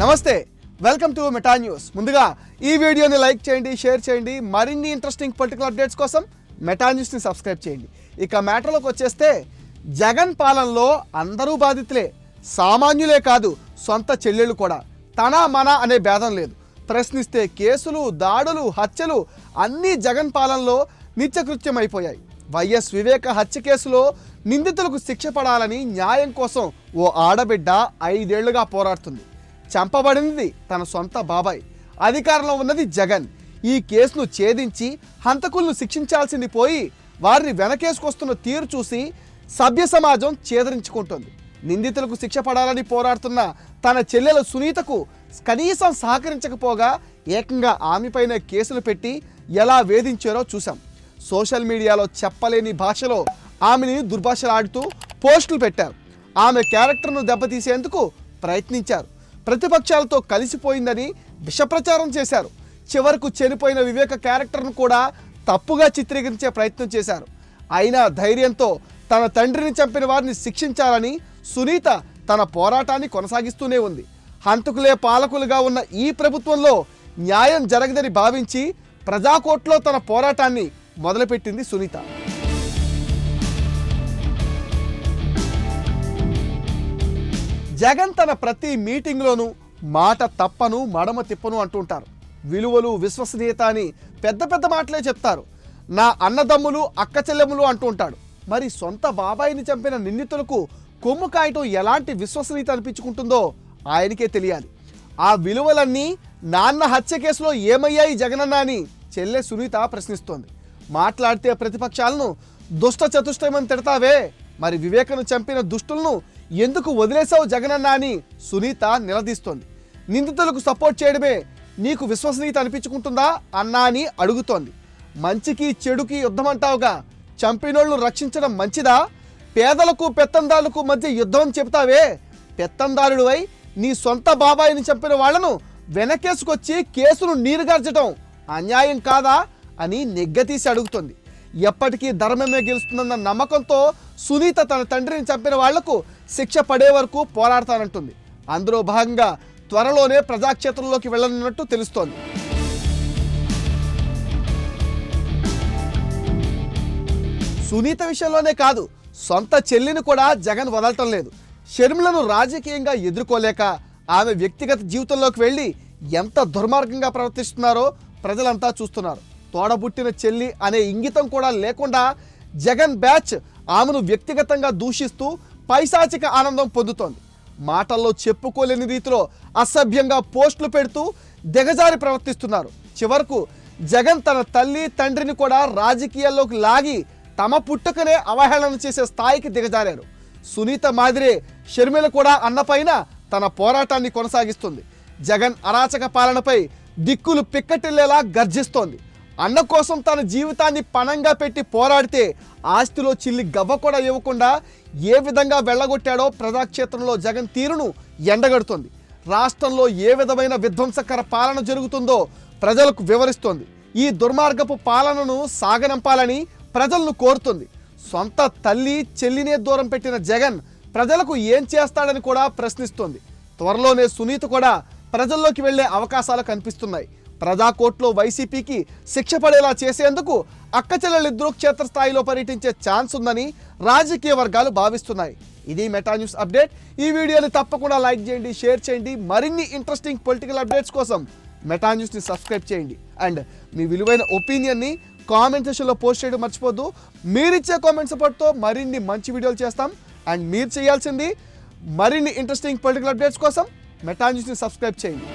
నమస్తే welcome to meta news ముందుగా ఈ వీడియోని లైక్ చేయండి షేర్ చేయండి మరిన్ని ఇంట్రెస్టింగ్ పొలిటికల్ అప్డేట్స్ కోసం మెటా న్యూస్ని సబ్స్క్రైబ్ చేయండి. ఇక మ్యాటర్లోకి వచ్చేస్తే జగన్ పాలనలో అందరూ బాధితులే సామాన్యులే కాదు సొంత చెల్లెళ్ళు కూడా. తన మన అనే భేదం లేదు. ప్రశ్నిస్తే కేసులు దాడులు హత్యలు అన్నీ జగన్ పాలనలో నిత్యకృత్యం అయిపోయాయి వైఎస్ వివేక హత్య కేసులో నిందితులకు శిక్ష పడాలని న్యాయం కోసం ఓ ఆడబిడ్డ ఐదేళ్ళుగా పోరాడుతుంది. చంపబడింది తన సొంత బాబాయ్. అధికారంలో ఉన్నది జగన్. ఈ కేసును ఛేదించి హంతకులను శిక్షించాల్సింది పోయి వారిని వెనకేసుకొస్తున్న తీరు చూసి సభ్య సమాజం చేదరించుకుంటుంది నిందితులకు శిక్ష పడాలని పోరాడుతున్న తన చెల్లెల సునీతకు కనీసం సహకరించకపోగా ఏకంగా ఆమెపైన కేసులు పెట్టి ఎలా వేధించారో చూశాం. సోషల్ మీడియాలో చెప్పలేని భాషలో ఆమెని దుర్భాషలాడుతూ పోస్టులు పెట్టారు. ఆమె క్యారెక్టర్ను దెబ్బతీసేందుకు ప్రయత్నించారు. ప్రతిపక్షాలతో కలిసిపోయిందని విషప్రచారం చేశారు. చివరకు చనిపోయిన వివేక క్యారెక్టర్ను కూడా తప్పుగా చిత్రీకరించే ప్రయత్నం చేశారు. అయినా ధైర్యంతో తన తండ్రిని చంపిన వారిని శిక్షించాలని సునీత తన పోరాటాన్ని కొనసాగిస్తూనే ఉంది. హంతకులే పాలకులుగా ఉన్న ఈ ప్రభుత్వంలో న్యాయం జరగదని భావించి ప్రజాకోర్టులో తన పోరాటాన్ని మొదలుపెట్టింది సునీత. జగన్ తన ప్రతి మీటింగ్లోనూ మాట తప్పను మడమ తిప్పను అంటుంటారు. విలువలు విశ్వసనీయత అని పెద్ద పెద్ద మాటలే చెప్తారు. నా అన్నదమ్ములు అక్క చెల్లెములు అంటుంటాడు. మరి సొంత బాబాయిని చంపిన నిందితులకు కొమ్ము కాయటం ఎలాంటి విశ్వసనీయత అనిపించుకుంటుందో ఆయనకే తెలియాలి. ఆ విలువలన్నీ నాన్న హత్య కేసులో ఏమయ్యాయి జగనన్న అని చెల్లె సునీత ప్రశ్నిస్తోంది. మాట్లాడితే ప్రతిపక్షాలను దుష్ట చతుష్టయమని తిడతావే. మరి వివేకను చంపిన దుష్టులను ఎందుకు వదిలేసావు జగనన్న అని సునీత నిలదీస్తోంది. నిందితులకు సపోర్ట్ చేయడమే నీకు విశ్వసనీయత అనిపించుకుంటుందా అన్నా అని అడుగుతోంది. మంచికి చెడుకి యుద్ధం అంటావుగా చంపినోళ్ళు రక్షించడం మంచిదా? పేదలకు పెత్తందారులకు మధ్య యుద్ధం చెబుతావే? చెప్తావే పెత్తందారుడివై నీ సొంత బాబాయిని చంపిన వాళ్ళను వెనకేసుకొచ్చి కేసును నీరుగార్చడం అన్యాయం కాదా అని నిగ్గతీసి అడుగుతుంది. ఎప్పటికీ ధర్మమే గెలుస్తుందన్న నమ్మకంతో సునీత తన తండ్రిని చంపిన వాళ్ళకు శిక్ష పడే వరకు పోరాడతానంటుంది. అందులో భాగంగా త్వరలోనే ప్రజాక్షేత్రంలోకి వెళ్ళనున్నట్టు తెలుస్తోంది. సునీత విషయంలోనే కాదు సొంత చెల్లిని కూడా జగన్ వదలటం లేదు. షర్మిలను రాజకీయంగా ఎదుర్కోలేక ఆమె వ్యక్తిగత జీవితంలోకి వెళ్ళి ఎంత దుర్మార్గంగా ప్రవర్తిస్తున్నారో ప్రజలంతా చూస్తున్నారు. తోడబుట్టిన చెల్లి అనే ఇంగితం కూడా లేకుండా జగన్ బ్యాచ్ ఆమెను వ్యక్తిగతంగా దూషిస్తూ పైశాచిక ఆనందం పొందుతోంది. మాటల్లో చెప్పుకోలేని రీతిలో అసభ్యంగా పోస్టులు పెడుతూ దిగజారి ప్రవర్తిస్తున్నారు. చివరకు జగన్ తన తల్లి తండ్రిని కూడా రాజకీయాల్లోకి లాగి తమ పుట్టుకనే అవహేళన చేసే స్థాయికి దిగజారారు. సునీత మాదిరే షర్మిల కూడా అన్నపైన తన పోరాటాన్ని కొనసాగిస్తుంది. జగన్ అరాచక పాలనపై దిక్కులు పిక్కటిల్లేలా గర్జిస్తోంది. అన్న కోసం తన జీవితాన్ని పణంగా పెట్టి పోరాడితే ఆస్తిలో చిల్లి గవ్వ కూడా ఇవ్వకుండా ఏ విధంగా వెళ్ళగొట్టాడో ప్రజాక్షేత్రంలో జగన్ తీరును ఎండగడుతోంది. రాష్ట్రంలో ఏ విధమైన విధ్వంసకర పాలన జరుగుతుందో ప్రజలకు వివరిస్తోంది. ఈ దుర్మార్గపు పాలనను సాగనంపాలని ప్రజలను కోరుతుంది. సొంత తల్లి చెల్లినే దూరం పెట్టిన జగన్ ప్రజలకు ఏం చేస్తాడని కూడా ప్రశ్నిస్తోంది. త్వరలోనే సునీత కూడా ప్రజల్లోకి వెళ్ళే అవకాశాలు కనిపిస్తున్నాయి. ప్రజాకోర్టులో వైసీపీకి శిక్ష పడేలా చేసేందుకు అక్కచెల్లెలిద్దరూ క్షేత్రస్థాయిలో పర్యటించే ఛాన్స్ ఉందని రాజకీయ వర్గాలు భావిస్తున్నాయి. ఇది మెటా న్యూస్ అప్డేట్. ఈ వీడియోని తప్పకుండా లైక్ చేయండి షేర్ చేయండి. మరిన్ని ఇంట్రెస్టింగ్ పొలిటికల్ అప్డేట్స్ కోసం మెటా న్యూస్ని సబ్స్క్రైబ్ చేయండి. అండ్ మీ విలువైన ఒపీనియన్ని కామెంట్ సెషన్లో పోస్ట్ చేయడం మర్చిపోద్దు మీరిచ్చే కామెంట్ సపోర్ట్తో మరిన్ని మంచి వీడియోలు చేస్తాం. అండ్ మీరు చేయాల్సింది మరిన్ని ఇంట్రెస్టింగ్ పొలిటికల్ అప్డేట్స్ కోసం మెటా న్యూస్ని సబ్స్క్రైబ్ చేయండి.